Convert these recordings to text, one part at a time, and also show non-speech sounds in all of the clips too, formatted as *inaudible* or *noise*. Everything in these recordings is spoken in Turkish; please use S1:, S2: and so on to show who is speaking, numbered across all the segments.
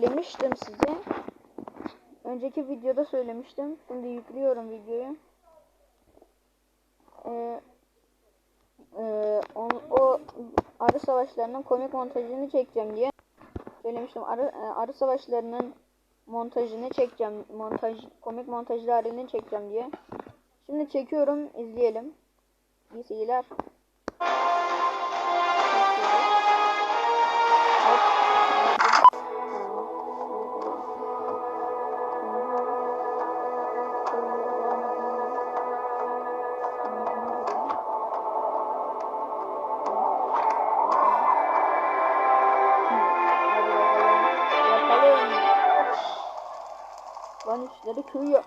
S1: söylemiştim size. Önceki videoda söylemiştim. Şimdi yüklüyorum videoyu. Ee, e, o, o arı savaşlarının komik montajını çekeceğim diye söylemiştim. Arı, e, arı savaşlarının montajını çekeceğim. Montaj komik montajlı halini çekeceğim diye. Şimdi çekiyorum. izleyelim. İyi seyirler. İşleri yap.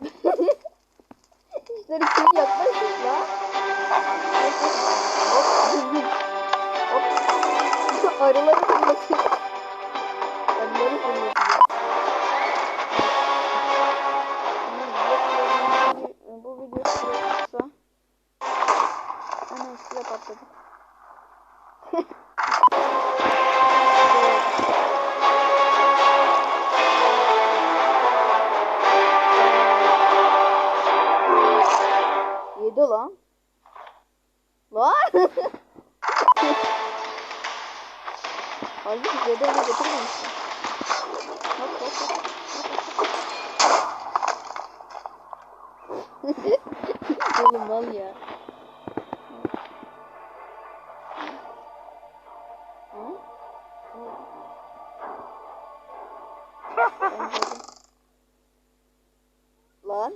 S1: *laughs* işleri köy yapmışız la. Hop düzgün. Hop. Arıları fırlatıyor. Arıları. Hmm, Bu video kısa. Ana size patladı. *laughs* Halbuki yedi ona getirmemişsin. Hop hop hop. Oğlum mal ya. Lan.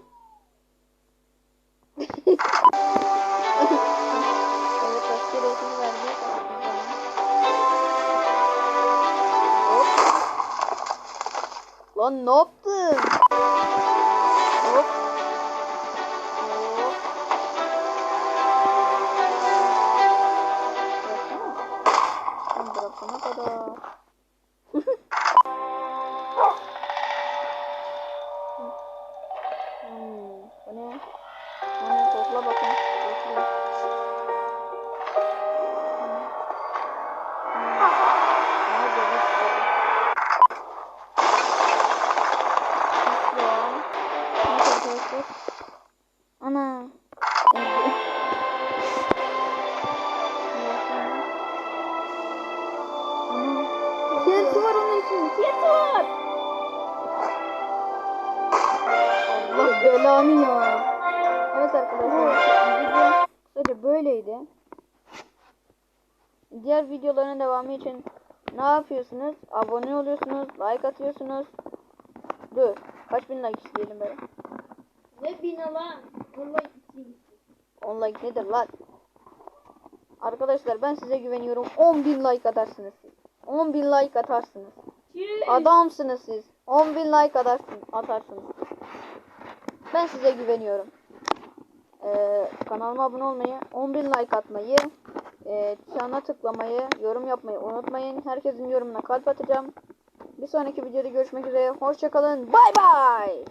S1: *laughs* bana. Hop. Lan ne yaptın? Hop. Hop. Bıraksana kadar. Arkadaşlar. Ana. Tiyatro var onun için. Tiyatro var. Allah belanı ya. Evet arkadaşlar kısaca böyleydi. Diğer videoların devamı için ne yapıyorsunuz? Abone oluyorsunuz, like atıyorsunuz. Dur. Kaç bin like isteyelim böyle?
S2: Ne bina lan? Gitsin.
S1: 10 like nedir lan? Arkadaşlar ben size güveniyorum. 10 bin like atarsınız siz. 10 bin like atarsınız. Adamsınız siz. 10 bin like atarsın, atarsınız. Ben size güveniyorum. Ee, kanalıma abone olmayı, 10 bin like atmayı, e, çana tıklamayı, yorum yapmayı unutmayın. Herkesin yorumuna kalp atacağım. Bir sonraki videoda görüşmek üzere. Hoşçakalın. Bay bay.